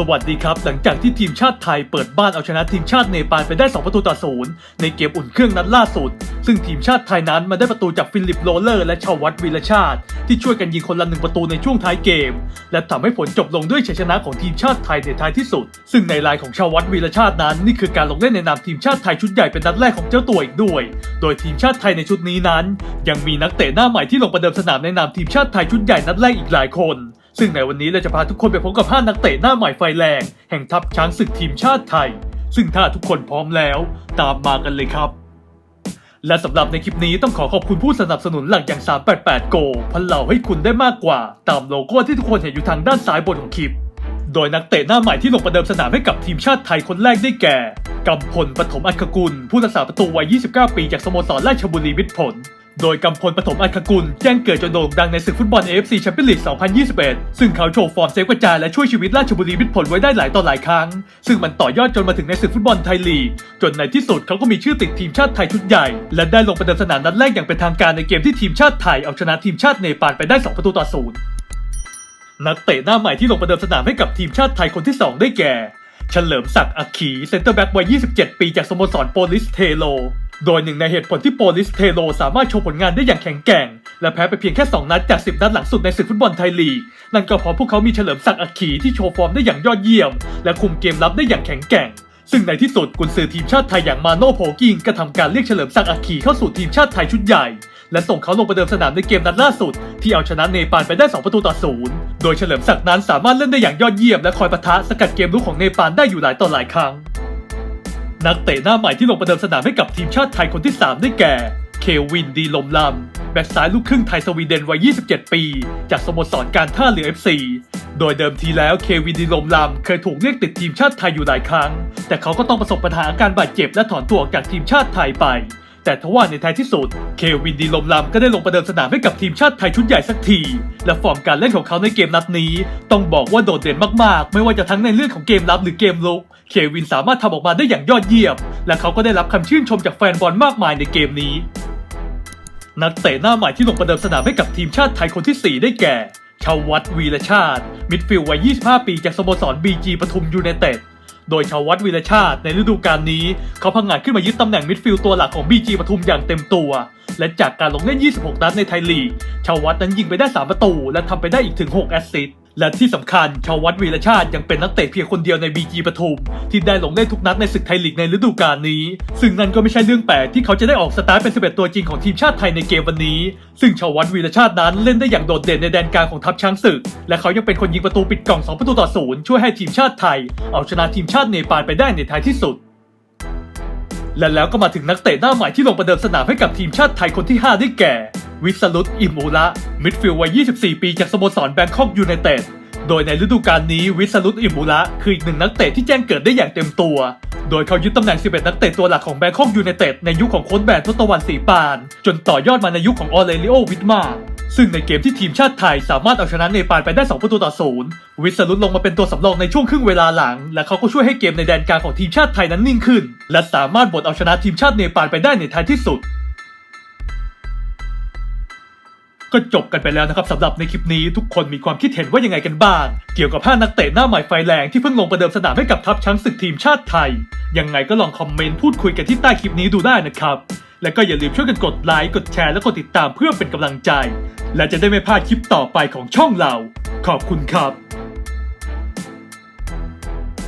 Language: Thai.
สวัสดีครับ หลังจากที่ทีมชาติไทยเปิดบ้านเอาชนะทีมชาติเนปาลไปได้ 2 ประตูต่อศูนย์ในเกมอุ่นเครื่องนัดล่าสุด ซึ่งทีมชาติไทยนั้นมาได้ประตูจากฟิลิปโรเลอร์และชาววัดวีรชาติ ที่ช่วยกันยิงคนละหนึ่งประตูในช่วงท้ายเกม และทำให้ผลจบลงด้วยชัยชนะของทีมชาติไทยในท้ายที่สุด ซึ่งในรายของชาววัดวีรชาตินั้น นี่คือการลงเล่นในนามทีมชาติไทยชุดใหญ่เป็นนัดแรกของเจ้าตัวอีกด้วย โดยทีมชาติไทยในชุดนี้นั้น ยังมีนักเตะหน้าใหม่ที่ลงประเดิมสนามในนามทีมชาติไทยชุดใหญ่นัดแรกอีกหลายคน ซึ่งในวันนี้เราจะพาทุกคนไปพบกับ 5 นักเตะหน้าใหม่ไฟแรง แห่งทัพช้างศึกทีมชาติไทย ซึ่งถ้าทุกคนพร้อมแล้ว ตามมากันเลยครับ และสำหรับในคลิปนี้ต้องขอขอบคุณผู้สนับสนุนหลักอย่าง 388 Go พันเหล่าให้คุณได้มากกว่า ตามโลโก้ที่ทุกคนเห็นอยู่ทางด้านซ้ายบนของคลิป โดยนักเตะหน้าใหม่ที่ลงประเดิมสนามให้กับทีมชาติไทยคนแรกได้แก่กำพลปฐมอัคกุล ผู้รักษาประตูวัย 29 ปีจากสโมสรราชบุรีมิตรผล โดยกำพลปฐมอัคกุลแจ้งเกิดจนโด่งดังในศึกฟุตบอล AFC แชมเปี้ยนลีก 2021 ซึ่งเขาโชว์ฟอร์มเซฟกระจายและช่วยชีวิตราชบุรีมิตรผลไว้ได้หลายต่อหลายครั้ง ซึ่งมันต่อยอดจนมาถึงในศึกฟุตบอลไทยลีก จนในที่สุดเขาก็มีชื่อติดทีมชาติไทยชุดใหญ่ และได้ลงประเดิมสนามนัดแรกอย่างเป็นทางการในเกมที่ทีมชาติไทยเอาชนะทีมชาติเนปาลไปได้ 2 ประตูต่อศูนย์นักเตะหน้าใหม่ที่ลงประเดิมสนามให้กับทีมชาติไทยคนที่ 2 ได้แก่ เฉลิมศักดิ์อัคขีเซนเตอร์แบ็กวัย 27 ปีจากสโมสรโปลิสเทโล โดยหนึ่งในเหตุผลที่โปลิสเทโลสามารถโชว์ผลงานได้อย่างแข็งแกร่ง และแพ้ไปเพียงแค่ 2 นัดจาก 10 นัดหลังสุดในศึกฟุตบอลไทยลีก นั่นก็เพราะพวกเขามีเฉลิมศักดิ์อัคขีที่โชว์ฟอร์มได้อย่างยอดเยี่ยม และคุมเกมรับได้อย่างแข็งแกร่ง ซึ่งในที่สุดกุนซือทีมชาติไทยอย่างมาโน่โพกิงก็ทำการเรียกเฉลิมศักดิ์อัคขีเข้าสู่ทีมชาติไทยชุดใหญ่และส่งเขาลงประเดิมสนามในเกมนัดล่าสุด ที่เอาชนะเนปาลไปได้ 2 ประตูต่อศูนย์โดยเฉลิมศักดิ์นั้นสามารถเล่นได้อย่างยอดเยี่ยมและคอยปะทะสกัดเกมลุกของเนปาลได้อยู่หลายต่อหลายครั้ง นักเตะหน้าใหม่ที่ลงประเดิมสนามให้กับทีมชาติไทยคนที่ 3 ได้แก่ เควินดีลมลำ แบ็กซ้ายลูกครึ่งไทยสวีเดนวัย 27 ปี จากสโมสรการท่าเรือ FC โดยเดิมทีแล้วเควินดีลมลำ เคยถูกเรียกติดทีมชาติไทยอยู่หลายครั้ง แต่เขาก็ต้องประสบปัญหาอาการบาดเจ็บและถอนตัวออกจากทีมชาติไทยไป แต่ทว่าในท้ายที่สุด เควินดีลมลำก็ได้ลงประเดิมสนามให้กับทีมชาติไทยชุดใหญ่สักที และฟอร์มการเล่นของเขาในเกมนัดนี้ ต้องบอกว่าโดดเด่นมากๆ ไม่ว่าจะทั้งในเรื่องของเกมรับหรือเกมลุก เควินสามารถทำออกมาได้อย่างยอดเยี่ยม และเขาก็ได้รับคำชื่นชมจากแฟนบอลมากมายในเกมนี้ นักเตะหน้าใหม่ที่ลงประเดิมสนามให้กับทีมชาติไทยคนที่ 4 ได้แก่ชาววัดวีรชาติ มิดฟิลด์วัย 25 ปีจากสโมสร BG ปทุมยูไนเต็ด โดยชาววัดวีรชาติในฤดูกาลนี้ เขาพังงาดขึ้นมายึดตำแหน่งมิดฟิลด์ตัวหลักของบีจีปทุมอย่างเต็มตัว และจากการลงเล่น 26 นัดในไทยลีก ชาววัดนั้นยิงไปได้ 3 ประตู และทำไปได้อีกถึง 6 แอสซิสต์ และที่สำคัญชาววัดวีรชาติยังเป็นนักเตะเพียงคนเดียวใน BG ปทุม ที่ได้ลงเล่นทุกนัดในศึกไทยลีกในฤดูกาลนี้ ซึ่งนั่นก็ไม่ใช่เรื่องแปลกที่เขาจะได้ออกสตาร์ทเป็น 11 ตัวจริงของทีมชาติไทยในเกมวันนี้ ซึ่งชาววัดวีรชาตินั้นเล่นได้อย่างโดดเด่นในแดนกลางของทัพช้างศึก และเขายังเป็นคนยิงประตูปิดกล่อง 2 ประตูต่อศูนย์ช่วยให้ทีมชาติไทย เอาชนะทีมชาติเนปาลไปได้ในท้ายที่สุด และแล้วก็มาถึงนักเตะหน้าใหม่ที่ลงประเดิมสนามให้กับทีมชาติไทยคนที่ 5 ได้แก่ วิสรุตอิมูระมิดฟิลด์วัย 24 ปีจากสโมสรแบงคอกยูไนเต็ดโดยในฤดูกาลนี้วิสรุตอิมูระคืออีกหนึ่งนักเตะที่แจ้งเกิดได้อย่างเต็มตัว โดยเขายึดตำแหน่ง 11 นักเตะตัวหลักของแบงคอกยูไนเต็ดในยุคของโค้ชแบนทศตวรรณศรีปาน จนต่อยอดมาในยุคของออเรลิโอวิทมา ซึ่งในเกมที่ทีมชาติไทยสามารถเอาชนะเนปาลไปได้ 2 ประตูต่อศูนย์วิสรุตลงมาเป็นตัวสำรองในช่วงครึ่งเวลาหลัง และเขาก็ช่วยให้เกมในแดนกลางของทีมชาติไทยนั้นนิ่งขึ้น และสามารถบดเอาชนะทีมชาติเนปาลไปได้ในท้ายที่สุดก็จบกันไปแล้วนะครับสำหรับในคลิปนี้ทุกคนมีความคิดเห็นว่ายังไงกันบ้าง เกี่ยวกับ5นักเตะหน้าใหม่ไฟแรงที่เพิ่งลงประเดิมสนามให้กับทัพช้างศึกทีมชาติไทย ยังไงก็ลองคอมเมนต์พูดคุยกันที่ใต้คลิปนี้ดูได้นะครับ และก็อย่าลืมช่วยกันกดไลค์ กดแชร์ และกดติดตามเพื่อเป็นกำลังใจ และจะได้ไม่พลาดคลิปต่อไปของช่องเรา ขอบคุณครับ